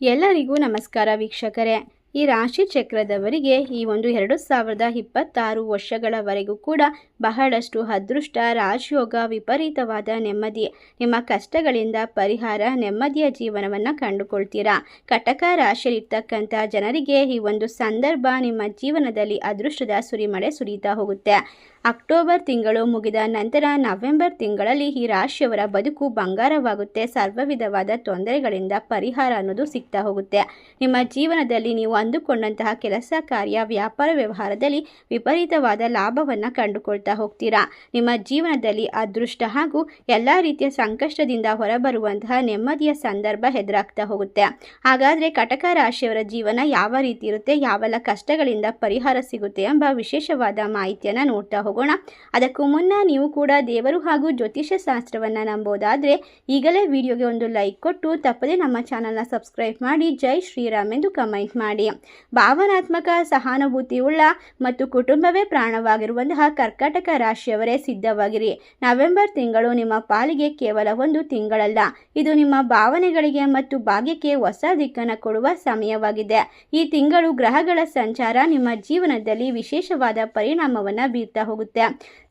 ಎಲ್ಲರಿಗೂ ನಮಸ್ಕಾರ ವೀಕ್ಷಕರೇ. ಈ ರಾಶಿ ಚಕ್ರದವರಿಗೆ ಈ ಒಂದು ಎರಡು ಸಾವಿರದ ಇಪ್ಪತ್ತಾರು ವರ್ಷಗಳವರೆಗೂ ಕೂಡ ಬಹಳಷ್ಟು ಅದೃಷ್ಟ, ರಾಜಯೋಗ, ವಿಪರೀತವಾದ ನೆಮ್ಮದಿ, ನಿಮ್ಮ ಕಷ್ಟಗಳಿಂದ ಪರಿಹಾರ, ನೆಮ್ಮದಿಯ ಜೀವನವನ್ನು ಕಂಡುಕೊಳ್ತೀರಾ? ಕಟಕ ರಾಶಿಯಲ್ಲಿರ್ತಕ್ಕಂಥ ಜನರಿಗೆ ಈ ಒಂದು ಸಂದರ್ಭ ನಿಮ್ಮ ಜೀವನದಲ್ಲಿ ಅದೃಷ್ಟದ ಸುರಿಮಳೆ ಸುರಿಯುತ್ತಾ ಹೋಗುತ್ತೆ. ಅಕ್ಟೋಬರ್ ತಿಂಗಳು ಮುಗಿದ ನಂತರ ನವೆಂಬರ್ ತಿಂಗಳಲ್ಲಿ ಈ ರಾಶಿಯವರ ಬದುಕು ಬಂಗಾರವಾಗುತ್ತೆ. ಸರ್ವ ವಿಧವಾದ ತೊಂದರೆಗಳಿಂದ ಪರಿಹಾರ ಅನ್ನೋದು ಸಿಗ್ತಾ ಹೋಗುತ್ತೆ. ನಿಮ್ಮ ಜೀವನದಲ್ಲಿ ನೀವು ಅಂದುಕೊಂಡಂತಹ ಕೆಲಸ, ಕಾರ್ಯ, ವ್ಯಾಪಾರ ವ್ಯವಹಾರದಲ್ಲಿ ವಿಪರೀತವಾದ ಲಾಭವನ್ನು ಕಂಡುಕೊಳ್ತಾ ಹೋಗ್ತೀರಾ. ನಿಮ್ಮ ಜೀವನದಲ್ಲಿ ಅದೃಷ್ಟ ಹಾಗೂ ಎಲ್ಲ ರೀತಿಯ ಸಂಕಷ್ಟದಿಂದ ಹೊರಬರುವಂತಹ ನೆಮ್ಮದಿಯ ಸಂದರ್ಭ ಎದುರಾಗ್ತಾ ಹೋಗುತ್ತೆ. ಹಾಗಾದರೆ ಕಟಕ ರಾಶಿಯವರ ಜೀವನ ಯಾವ ರೀತಿ ಇರುತ್ತೆ? ಯಾವೆಲ್ಲ ಕಷ್ಟಗಳಿಂದ ಪರಿಹಾರ ಸಿಗುತ್ತೆ ಎಂಬ ವಿಶೇಷವಾದ ಮಾಹಿತಿಯನ್ನು ನೋಡ್ತಾ ಹೋಗೋಣ. ಅದಕ್ಕೂ ಮುನ್ನ ನೀವು ಕೂಡ ದೇವರು ಹಾಗೂ ಜ್ಯೋತಿಷ್ಯ ಶಾಸ್ತ್ರವನ್ನು ನಂಬೋದಾದರೆ ಈಗಲೇ ವಿಡಿಯೋಗೆ ಒಂದು ಲೈಕ್ ಕೊಟ್ಟು ತಪ್ಪದೇ ನಮ್ಮ ಚಾನಲ್ನ ಸಬ್ಸ್ಕ್ರೈಬ್ ಮಾಡಿ ಜೈ ಶ್ರೀರಾಮ್ ಎಂದು ಕಮೆಂಟ್ ಮಾಡಿ. ಭಾವನಾತ್ಮಕ ಸಹಾನುಭೂತಿ ಉಳ್ಳ ಮತ್ತು ಕುಟುಂಬವೇ ಪ್ರಾಣವಾಗಿರುವಂತಹ ಕರ್ಕಾಟಕ ರಾಶಿಯವರೇ ಸಿದ್ಧವಾಗಿರಿ. ನವೆಂಬರ್ ತಿಂಗಳು ನಿಮ್ಮ ಪಾಲಿಗೆ ಕೇವಲ ಒಂದು ತಿಂಗಳಲ್ಲ. ಇದು ನಿಮ್ಮ ಭಾವನೆಗಳಿಗೆ ಮತ್ತು ಭಾಗ್ಯಕ್ಕೆ ಹೊಸ ದಿಕ್ಕನ್ನು ಕೊಡುವ ಸಮಯವಾಗಿದೆ. ಈ ತಿಂಗಳು ಗ್ರಹಗಳ ಸಂಚಾರ ನಿಮ್ಮ ಜೀವನದಲ್ಲಿ ವಿಶೇಷವಾದ ಪರಿಣಾಮವನ್ನು ಬೀರ್ತಾ ಹೋಗುತ್ತೆ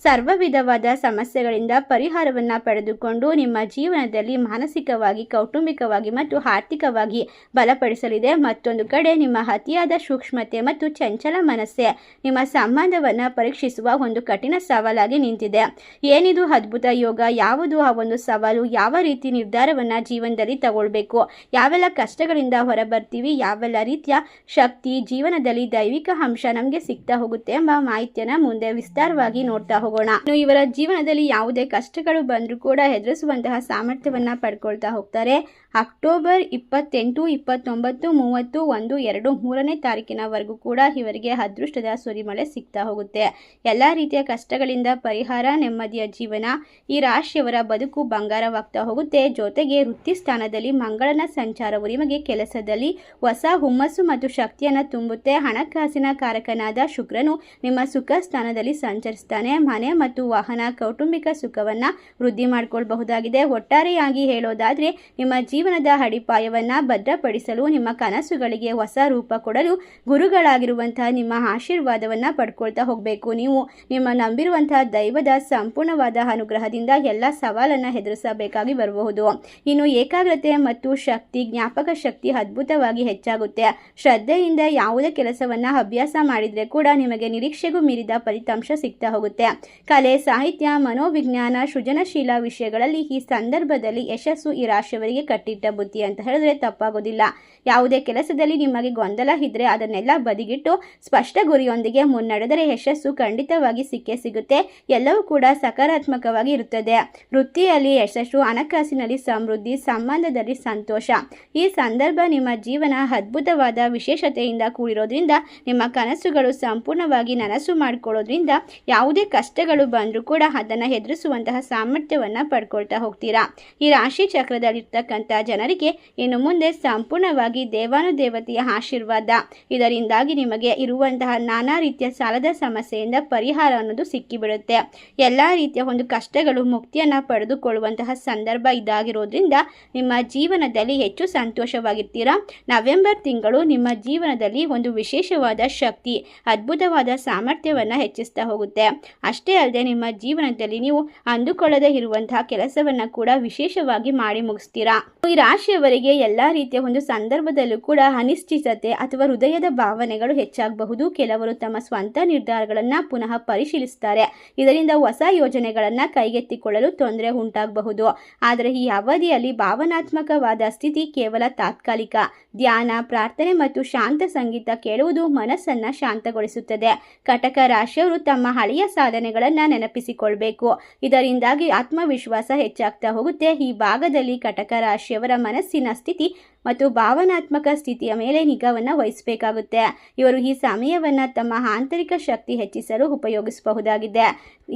ಸರ್ವ ವಿಧವಾದ ಸಮಸ್ಯೆಗಳಿಂದ ಪರಿಹಾರವನ್ನು ಪಡೆದುಕೊಂಡು ನಿಮ್ಮ ಜೀವನದಲ್ಲಿ ಮಾನಸಿಕವಾಗಿ, ಕೌಟುಂಬಿಕವಾಗಿ ಮತ್ತು ಆರ್ಥಿಕವಾಗಿ ಬಲಪಡಿಸಲಿದೆ. ಮತ್ತೊಂದು ಕಡೆ ನಿಮ್ಮ ಅತಿಯಾದ ಸೂಕ್ಷ್ಮತೆ ಮತ್ತು ಚಂಚಲ ಮನಸ್ಸೆ ನಿಮ್ಮ ಸಂಬಂಧವನ್ನು ಪರೀಕ್ಷಿಸುವ ಒಂದು ಕಠಿಣ ಸವಾಲಾಗಿ ನಿಂತಿದೆ. ಏನಿದು ಅದ್ಭುತ ಯೋಗ? ಯಾವುದು ಆ ಒಂದು ಸವಾಲು? ಯಾವ ರೀತಿ ನಿರ್ಧಾರವನ್ನು ಜೀವನದಲ್ಲಿ ತಗೊಳ್ಬೇಕು? ಯಾವೆಲ್ಲ ಕಷ್ಟಗಳಿಂದ ಹೊರಬರ್ತೀವಿ? ಯಾವೆಲ್ಲ ರೀತಿಯ ಶಕ್ತಿ ಜೀವನದಲ್ಲಿ ದೈವಿಕ ಅಂಶ ನಮಗೆ ಸಿಗ್ತಾ ಹೋಗುತ್ತೆ ಎಂಬ ಮಾಹಿತಿಯನ್ನು ಮುಂದೆ ವಿಸ್ತಾರವಾಗಿ ನೋಡ್ತಾ ಹೋಗೋಣ. ಇನ್ನು ಇವರ ಜೀವನದಲ್ಲಿ ಯಾವುದೇ ಕಷ್ಟಗಳು ಬಂದರೂ ಕೂಡ ಎದುರಿಸುವಂತಹ ಸಾಮರ್ಥ್ಯವನ್ನ ಪಡ್ಕೊಳ್ತಾ ಹೋಗ್ತಾರೆ. ಅಕ್ಟೋಬರ್ ಇಪ್ಪತ್ತೆಂಟು, ಇಪ್ಪತ್ತೊಂಬತ್ತು, ಮೂವತ್ತು, ಒಂದು, ಎರಡು, ಮೂರನೇ ತಾರೀಕಿನವರೆಗೂ ಕೂಡ ಇವರಿಗೆ ಅದೃಷ್ಟದ ಸುರಿಮಳೆ ಸಿಗ್ತಾ ಹೋಗುತ್ತೆ. ಎಲ್ಲ ರೀತಿಯ ಕಷ್ಟಗಳಿಂದ ಪರಿಹಾರ, ನೆಮ್ಮದಿಯ ಜೀವನ ಈ ರಾಶಿಯವರ ಬದುಕು ಬಂಗಾರವಾಗ್ತಾ ಹೋಗುತ್ತೆ. ಜೊತೆಗೆ ವೃತ್ತಿ ಸ್ಥಾನದಲ್ಲಿ ಮಂಗಳನ ಸಂಚಾರವು ನಿಮಗೆ ಕೆಲಸದಲ್ಲಿ ಹೊಸ ಹುಮ್ಮಸ್ಸು ಮತ್ತು ಶಕ್ತಿಯನ್ನು ತುಂಬುತ್ತೆ. ಹಣಕಾಸಿನ ಕಾರಕನಾದ ಶುಕ್ರನು ನಿಮ್ಮ ಸುಖ ಸ್ಥಾನದಲ್ಲಿ ಸಂಚರಿಸ್ತಾನೆ ಮನೆ ಮತ್ತು ವಾಹನ ಕೌಟುಂಬಿಕ ಸುಖವನ್ನು ವೃದ್ಧಿ ಮಾಡಿಕೊಳ್ಬಹುದಾಗಿದೆ. ಒಟ್ಟಾರೆಯಾಗಿ ಹೇಳೋದಾದರೆ, ನಿಮ್ಮ ಜೀವನದ ಅಡಿಪಾಯವನ್ನು ಭದ್ರಪಡಿಸಲು, ನಿಮ್ಮ ಕನಸುಗಳಿಗೆ ಹೊಸ ರೂಪ ಕೊಡಲು ಗುರುಗಳಾಗಿರುವಂತಹ ನಿಮ್ಮ ಆಶೀರ್ವಾದವನ್ನು ಪಡ್ಕೊಳ್ತಾ ಹೋಗಬೇಕು. ನೀವು ನಿಮ್ಮ ನಂಬಿರುವಂತಹ ದೈವದ ಸಂಪೂರ್ಣವಾದ ಅನುಗ್ರಹದಿಂದ ಎಲ್ಲ ಸವಾಲನ್ನು ಎದುರಿಸಬೇಕಾಗಿ ಬರಬಹುದು. ಇನ್ನು ಏಕಾಗ್ರತೆ ಮತ್ತು ಶಕ್ತಿ, ಜ್ಞಾಪಕ ಶಕ್ತಿ ಅದ್ಭುತವಾಗಿ ಹೆಚ್ಚಾಗುತ್ತೆ. ಶ್ರದ್ಧೆಯಿಂದ ಯಾವುದೇ ಕೆಲಸವನ್ನು ಅಭ್ಯಾಸ ಮಾಡಿದರೆ ಕೂಡ ನಿಮಗೆ ನಿರೀಕ್ಷೆಗೂ ಮೀರಿದ ಫಲಿತಾಂಶ ಸಿಗ್ತಾ ಹೋಗುತ್ತೆ. ಕಲೆ, ಸಾಹಿತ್ಯ, ಮನೋವಿಜ್ಞಾನ, ಸೃಜನಶೀಲ ವಿಷಯಗಳಲ್ಲಿ ಈ ಸಂದರ್ಭದಲ್ಲಿ ಯಶಸ್ಸು ಈ ರಾಶಿಯವರಿಗೆ ಕಟ್ಟಿಟ್ಟ ಬುದ್ಧಿ ಅಂತ ಹೇಳಿದ್ರೆ ತಪ್ಪಾಗೋದಿಲ್ಲ. ಯಾವುದೇ ಕೆಲಸದಲ್ಲಿ ನಿಮಗೆ ಗೊಂದಲ ಇದ್ದರೆ ಅದನ್ನೆಲ್ಲ ಬದಿಗಿಟ್ಟು ಸ್ಪಷ್ಟ ಗುರಿಯೊಂದಿಗೆ ಮುನ್ನಡೆದರೆ ಯಶಸ್ಸು ಖಂಡಿತವಾಗಿ ಸಿಕ್ಕೇ ಸಿಗುತ್ತೆ. ಎಲ್ಲವೂ ಕೂಡ ಸಕಾರಾತ್ಮಕವಾಗಿ ಇರುತ್ತದೆ. ವೃತ್ತಿಯಲ್ಲಿ ಯಶಸ್ಸು, ಹಣಕಾಸಿನಲ್ಲಿ ಸಮೃದ್ಧಿ, ಸಂಬಂಧದಲ್ಲಿ ಸಂತೋಷ. ಈ ಸಂದರ್ಭ ನಿಮ್ಮ ಜೀವನ ಅದ್ಭುತವಾದ ವಿಶೇಷತೆಯಿಂದ ಕೂಡಿರೋದ್ರಿಂದ, ನಿಮ್ಮ ಕನಸುಗಳು ಸಂಪೂರ್ಣವಾಗಿ ನನಸು ಮಾಡಿಕೊಳ್ಳೋದ್ರಿಂದ ಯಾವುದೇ ಕಷ್ಟಗಳು ಬಂದರೂ ಕೂಡ ಅದನ್ನು ಎದುರಿಸುವಂತಹ ಸಾಮರ್ಥ್ಯವನ್ನು ಪಡ್ಕೊಳ್ತಾ ಹೋಗ್ತೀರಾ? ಈ ರಾಶಿ ಚಕ್ರದಲ್ಲಿರ್ತಕ್ಕಂಥ ಜನರಿಗೆ ಇನ್ನು ಮುಂದೆ ಸಂಪೂರ್ಣವಾಗಿ ದೇವಾನುದೇವತೆಯ ಆಶೀರ್ವಾದ. ಇದರಿಂದಾಗಿ ನಿಮಗೆ ಇರುವಂತಹ ನಾನಾ ರೀತಿಯ ಸಾಲದ ಸಮಸ್ಯೆಯಿಂದ ಪರಿಹಾರ ಅನ್ನೋದು ಸಿಕ್ಕಿಬಿಡುತ್ತೆ. ಎಲ್ಲ ರೀತಿಯ ಒಂದು ಕಷ್ಟಗಳು, ಮುಕ್ತಿಯನ್ನು ಪಡೆದುಕೊಳ್ಳುವಂತಹ ಸಂದರ್ಭ ಇದಾಗಿರೋದ್ರಿಂದ ನಿಮ್ಮ ಜೀವನದಲ್ಲಿ ಹೆಚ್ಚು ಸಂತೋಷವಾಗಿರ್ತೀರಾ? ನವೆಂಬರ್ ತಿಂಗಳು ನಿಮ್ಮ ಜೀವನದಲ್ಲಿ ಒಂದು ವಿಶೇಷವಾದ ಶಕ್ತಿ, ಅದ್ಭುತವಾದ ಸಾಮರ್ಥ್ಯವನ್ನು ಹೆಚ್ಚಿಸ್ತಾ ಹೋಗುತ್ತೆ. ಅಷ್ಟೇ ಅಲ್ಲದೆ ನಿಮ್ಮ ಜೀವನದಲ್ಲಿ ನೀವು ಅಂದುಕೊಳ್ಳದೇ ಇರುವಂತಹ ಕೆಲಸವನ್ನು ಕೂಡ ವಿಶೇಷವಾಗಿ ಮಾಡಿ ಮುಗಿಸ್ತೀರಾ? ಈ ರಾಶಿಯವರಿಗೆ ಎಲ್ಲ ರೀತಿಯ ಒಂದು ಸಂದರ್ಭದಲ್ಲೂ ಕೂಡ ಅನಿಶ್ಚಿತತೆ ಅಥವಾ ಹೃದಯದ ಭಾವನೆಗಳು ಹೆಚ್ಚಾಗಬಹುದು. ಕೆಲವರು ತಮ್ಮ ಸ್ವಂತ ನಿರ್ಧಾರಗಳನ್ನು ಪುನಃ ಪರಿಶೀಲಿಸ್ತಾರೆ. ಇದರಿಂದ ಹೊಸ ಯೋಜನೆಗಳನ್ನು ಕೈಗೆತ್ತಿಕೊಳ್ಳಲು ತೊಂದರೆ ಉಂಟಾಗಬಹುದು. ಆದರೆ ಈ ಅವಧಿಯಲ್ಲಿ ಭಾವನಾತ್ಮಕವಾದ ಸ್ಥಿತಿ ಕೇವಲ ತಾತ್ಕಾಲಿಕ. ಧ್ಯಾನ, ಪ್ರಾರ್ಥನೆ ಮತ್ತು ಶಾಂತ ಸಂಗೀತ ಕೇಳುವುದು ಮನಸ್ಸನ್ನು ಶಾಂತಗೊಳಿಸುತ್ತದೆ. ಕಟಕ ರಾಶಿಯವರು ತಮ್ಮ ಹಳೆಯ ಸಾಧನೆಗಳನ್ನು ನೆನಪಿಸಿಕೊಳ್ಬೇಕು. ಇದರಿಂದಾಗಿ ಆತ್ಮವಿಶ್ವಾಸ ಹೆಚ್ಚಾಗ್ತಾ ಹೋಗುತ್ತೆ. ಈ ಭಾಗದಲ್ಲಿ ಕಟಕ ರಾಶಿಯವರ ಮನಸ್ಸಿನ ಸ್ಥಿತಿ ಮತ್ತು ಭಾವನಾತ್ಮಕ ಸ್ಥಿತಿಯ ಮೇಲೆ ನಿಗಾವನ್ನು ವಹಿಸಬೇಕಾಗುತ್ತೆ. ಇವರು ಈ ಸಮಯವನ್ನು ತಮ್ಮ ಆಂತರಿಕ ಶಕ್ತಿ ಹೆಚ್ಚಿಸಲು ಉಪಯೋಗಿಸಬಹುದಾಗಿದೆ.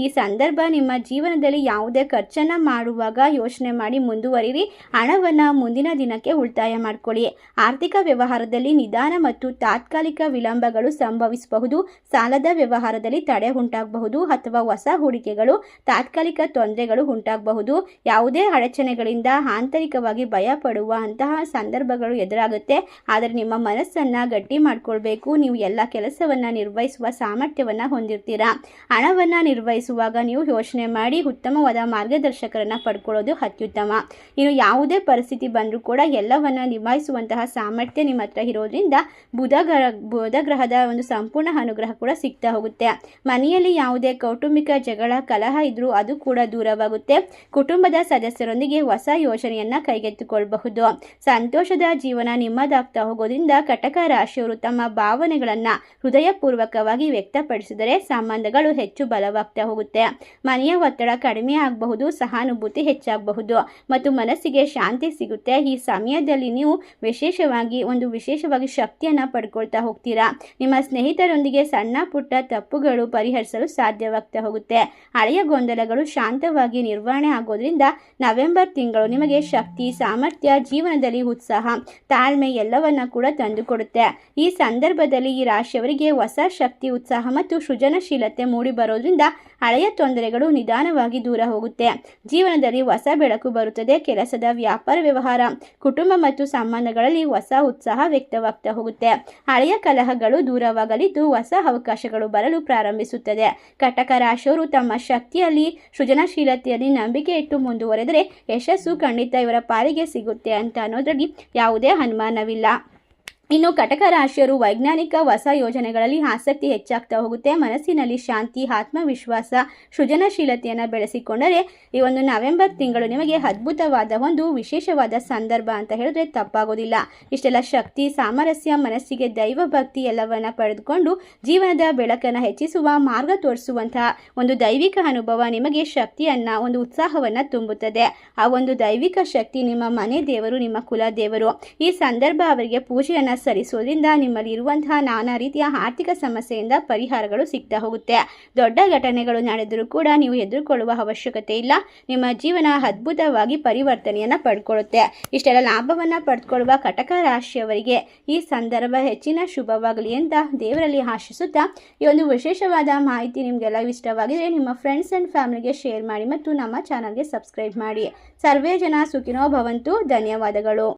ಈ ಸಂದರ್ಭ ನಿಮ್ಮ ಜೀವನದಲ್ಲಿ ಯಾವುದೇ ಖರ್ಚನ್ನು ಮಾಡುವಾಗ ಯೋಚನೆ ಮಾಡಿ ಮುಂದುವರಿರಿ. ಹಣವನ್ನು ಮುಂದಿನ ದಿನಕ್ಕೆ ಉಳಿತಾಯ ಮಾಡಿಕೊಳ್ಳಿ. ಆರ್ಥಿಕ ವ್ಯವಹಾರದಲ್ಲಿ ನಿಧಾನ ಮತ್ತು ತಾತ್ಕಾಲಿಕ ವಿಳಂಬಗಳು ಸಂಭವಿಸಬಹುದು. ಸಾಲದ ವ್ಯವಹಾರದಲ್ಲಿ ತಡೆ ಉಂಟಾಗಬಹುದು ಅಥವಾ ಹೊಸ ಹೂಡಿಕೆಗಳು, ತಾತ್ಕಾಲಿಕ ತೊಂದರೆಗಳು ಉಂಟಾಗಬಹುದು. ಯಾವುದೇ ಅಡಚಣೆಗಳಿಂದ ಆಂತರಿಕವಾಗಿ ಭಯ ಪಡುವ ಅಂತಹ ಸಂದರ್ಭಗಳು ಎದುರಾಗುತ್ತೆ. ಆದರೆ ನಿಮ್ಮ ಮನಸ್ಸನ್ನು ಗಟ್ಟಿ ಮಾಡಿಕೊಳ್ಬೇಕು. ನೀವು ಎಲ್ಲ ಕೆಲಸವನ್ನು ನಿರ್ವಹಿಸುವ ಸಾಮರ್ಥ್ಯವನ್ನು ಹೊಂದಿರ್ತೀರಾ? ಹಣವನ್ನು ನಿರ್ವಹಿಸುವಾಗ ನೀವು ಯೋಚನೆ ಮಾಡಿ ಉತ್ತಮವಾದ ಮಾರ್ಗದರ್ಶಕರನ್ನು ಪಡ್ಕೊಳ್ಳೋದು ಅತ್ಯುತ್ತಮ. ಇನ್ನು ಯಾವುದೇ ಪರಿಸ್ಥಿತಿ ಬಂದರೂ ಕೂಡ ಎಲ್ಲವನ್ನು ನಿಭಾಯಿಸುವಂತಹ ಸಾಮರ್ಥ್ಯ ನಿಮ್ಮ ಹತ್ರ ಇರೋದ್ರಿಂದ ಬುಧ ಗ್ರಹ ಬುಧ ಗ್ರಹದ ಒಂದು ಸಂಪೂರ್ಣ ಅನುಗ್ರಹ ಕೂಡ ಸಿಗ್ತಾ ಹೋಗುತ್ತೆ. ಮನೆಯಲ್ಲಿ ಯಾವುದೇ ಕೌಟುಂಬಿಕ ಜಗಳ, ಕಲಹ ಇದ್ರೂ ಅದು ಕೂಡ ದೂರವಾಗುತ್ತೆ. ಕುಟುಂಬದ ಸದಸ್ಯರೊಂದಿಗೆ ಹೊಸ ಯೋಜನೆಯನ್ನ ಕೈಗೆತ್ತಿಕೊಳ್ಳಬಹುದು. ಸಂತೋಷದ ಜೀವನ ನಿಮ್ಮದಾಗ್ತಾ ಹೋಗೋದ್ರಿಂದ ಕಟಕ ರಾಶಿಯವರು ತಮ್ಮ ಭಾವನೆಗಳನ್ನ ಹೃದಯಪೂರ್ವಕವಾಗಿ ವ್ಯಕ್ತಪಡಿಸಿದರೆ ಸಂಬಂಧಗಳು ಹೆಚ್ಚು ಬಲವಾಗ್ತಾ ಹೋಗುತ್ತೆ. ಮನೆಯ ಒತ್ತಡ ಕಡಿಮೆ ಆಗಬಹುದು, ಸಹಾನುಭೂತಿ ಹೆಚ್ಚಾಗಬಹುದು ಮತ್ತು ಮನಸ್ಸಿಗೆ ಶಾಂತಿ ಸಿಗುತ್ತೆ. ಈ ಸಮಯದಲ್ಲಿ ನೀವು ವಿಶೇಷವಾಗಿ ಒಂದು ವಿಶೇಷವಾಗಿ ಶಕ್ತಿಯನ್ನು ಪಡ್ಕೊಳ್ತಾ ಹೋಗ್ತೀರಾ. ನಿಮ್ಮ ಸ್ನೇಹಿತರೊಂದಿಗೆ ಸಣ್ಣ ಪುಟ್ಟ ತಪ್ಪುಗಳು ಪರಿಹರಿಸಲು ಸಾಧ್ಯವಾಗ್ತಾ ಹೋಗುತ್ತೆ. ಹಳೆಯ ಗೊಂದಲಗಳು ಶಾಂತವಾಗಿ ನಿರ್ವಹಣೆ ಆಗೋದ್ರಿಂದ ನವೆಂಬರ್ ತಿಂಗಳು ನಿಮಗೆ ಶಕ್ತಿ, ಸಾಮರ್ಥ್ಯ, ಜೀವನದಲ್ಲಿ ಉತ್ಸಾಹ, ತಾಳ್ಮೆ ಎಲ್ಲವನ್ನ ಕೂಡ ತಂದುಕೊಡುತ್ತೆ. ಈ ಸಂದರ್ಭದಲ್ಲಿ ಈ ರಾಶಿಯವರಿಗೆ ಹೊಸ ಶಕ್ತಿ, ಉತ್ಸಾಹ ಮತ್ತು ಸೃಜನಶೀಲತೆ ಮೂಡಿ ಬರೋದ್ರಿಂದ ಹಳೆಯ ತೊಂದರೆಗಳು ನಿಧಾನವಾಗಿ ದೂರ ಹೋಗುತ್ತೆ. ಜೀವನದಲ್ಲಿ ಹೊಸ ಬೆಳಕು ಬರುತ್ತದೆ. ಕೆಲಸದ ವ್ಯಾಪಾರ ವ್ಯವಹಾರ, ಕುಟುಂಬ ಮತ್ತು ಸಂಬಂಧಗಳಲ್ಲಿ ಹೊಸ ಉತ್ಸಾಹ ವ್ಯಕ್ತವಾಗ್ತಾ ಹೋಗುತ್ತೆ. ಹಳೆಯ ಕಲಹಗಳು ದೂರವಾಗಲಿದ್ದು ಹೊಸ ಅವಕಾಶಗಳು ಬರಲು ಪ್ರಾರಂಭಿಸುತ್ತದೆ. ಕಟಕ ರಾಶಿಯವರು ತಮ್ಮ ಶಕ್ತಿಯಲ್ಲಿ, ಸೃಜನಶೀಲತೆಯಲ್ಲಿ ನಂಬಿಕೆ ಇಟ್ಟು ಮುಂದುವರೆದರೆ ಯಶಸ್ಸು ಖಂಡಿತ ಇವರ ಪಾಲಿಗೆ ಸಿಗುತ್ತೆ ಅಂತ ಅನ್ನೋದ್ರಲ್ಲಿ ಯಾವುದೇ ಅನುಮಾನವಿಲ್ಲ. ಇನ್ನು ಕಟಕ ರಾಶಿಯರು ವೈಜ್ಞಾನಿಕ ಹೊಸ ಯೋಜನೆಗಳಲ್ಲಿ ಆಸಕ್ತಿ ಹೆಚ್ಚಾಗ್ತಾ ಹೋಗುತ್ತೆ. ಮನಸ್ಸಿನಲ್ಲಿ ಶಾಂತಿ, ಆತ್ಮವಿಶ್ವಾಸ, ಸೃಜನಶೀಲತೆಯನ್ನು ಬೆಳೆಸಿಕೊಂಡರೆ ಈ ಒಂದು ನವೆಂಬರ್ ತಿಂಗಳು ನಿಮಗೆ ಅದ್ಭುತವಾದ ಒಂದು ವಿಶೇಷವಾದ ಸಂದರ್ಭ ಅಂತ ಹೇಳಿದ್ರೆ ತಪ್ಪಾಗೋದಿಲ್ಲ. ಇಷ್ಟೆಲ್ಲ ಶಕ್ತಿ, ಸಾಮರಸ್ಯ, ಮನಸ್ಸಿಗೆ ದೈವ ಭಕ್ತಿ ಎಲ್ಲವನ್ನ ಪಡೆದುಕೊಂಡು ಜೀವನದ ಬೆಳಕನ್ನು ಹೆಚ್ಚಿಸುವ, ಮಾರ್ಗ ತೋರಿಸುವಂತಹ ಒಂದು ದೈವಿಕ ಅನುಭವ ನಿಮಗೆ ಶಕ್ತಿಯನ್ನ, ಒಂದು ಉತ್ಸಾಹವನ್ನ ತುಂಬುತ್ತದೆ. ಆ ಒಂದು ದೈವಿಕ ಶಕ್ತಿ ನಿಮ್ಮ ಮನೆ ದೇವರು, ನಿಮ್ಮ ಕುಲ ದೇವರು. ಈ ಸಂದರ್ಭ ಅವರಿಗೆ ಪೂಜೆಯನ್ನ ಸಲ್ಲಿಸೋದ್ರಿಂದ ನಿಮ್ಮಲ್ಲಿ ಇರುವಂತಹ ನಾನಾ ರೀತಿಯ ಆರ್ಥಿಕ ಸಮಸ್ಯೆಯಿಂದ ಪರಿಹಾರಗಳು ಸಿಗ್ತಾ ಹೋಗುತ್ತೆ. ದೊಡ್ಡ ಘಟನೆಗಳು ನಡೆದರೂ ಕೂಡ ನೀವು ಎದುರುಕೊಳ್ಳುವ ಅವಶ್ಯಕತೆ ಇಲ್ಲ. ನಿಮ್ಮ ಜೀವನ ಅದ್ಭುತವಾಗಿ ಪರಿವರ್ತನೆಯನ್ನು ಪಡ್ಕೊಳ್ಳುತ್ತೆ. ಇಷ್ಟೆಲ್ಲ ಲಾಭವನ್ನು ಪಡೆದುಕೊಳ್ಳುವ ಕಟಕ ರಾಶಿಯವರಿಗೆ ಈ ಸಂದರ್ಭ ಹೆಚ್ಚಿನ ಶುಭವಾಗಲಿ ಅಂತ ದೇವರಲ್ಲಿ ಆಶಿಸುತ್ತಾ ಈ ಒಂದು ವಿಶೇಷವಾದ ಮಾಹಿತಿ ನಿಮಗೆಲ್ಲ ಇಷ್ಟವಾಗಿದೆ ನಿಮ್ಮ ಫ್ರೆಂಡ್ಸ್ ಆ್ಯಂಡ್ ಫ್ಯಾಮಿಲಿಗೆ ಶೇರ್ ಮಾಡಿ ಮತ್ತು ನಮ್ಮ ಚಾನಲ್ಗೆ ಸಬ್ಸ್ಕ್ರೈಬ್ ಮಾಡಿ. ಸರ್ವೇ ಜನ ಸುಖಿನೋ ಭವಂತು. ಧನ್ಯವಾದಗಳು.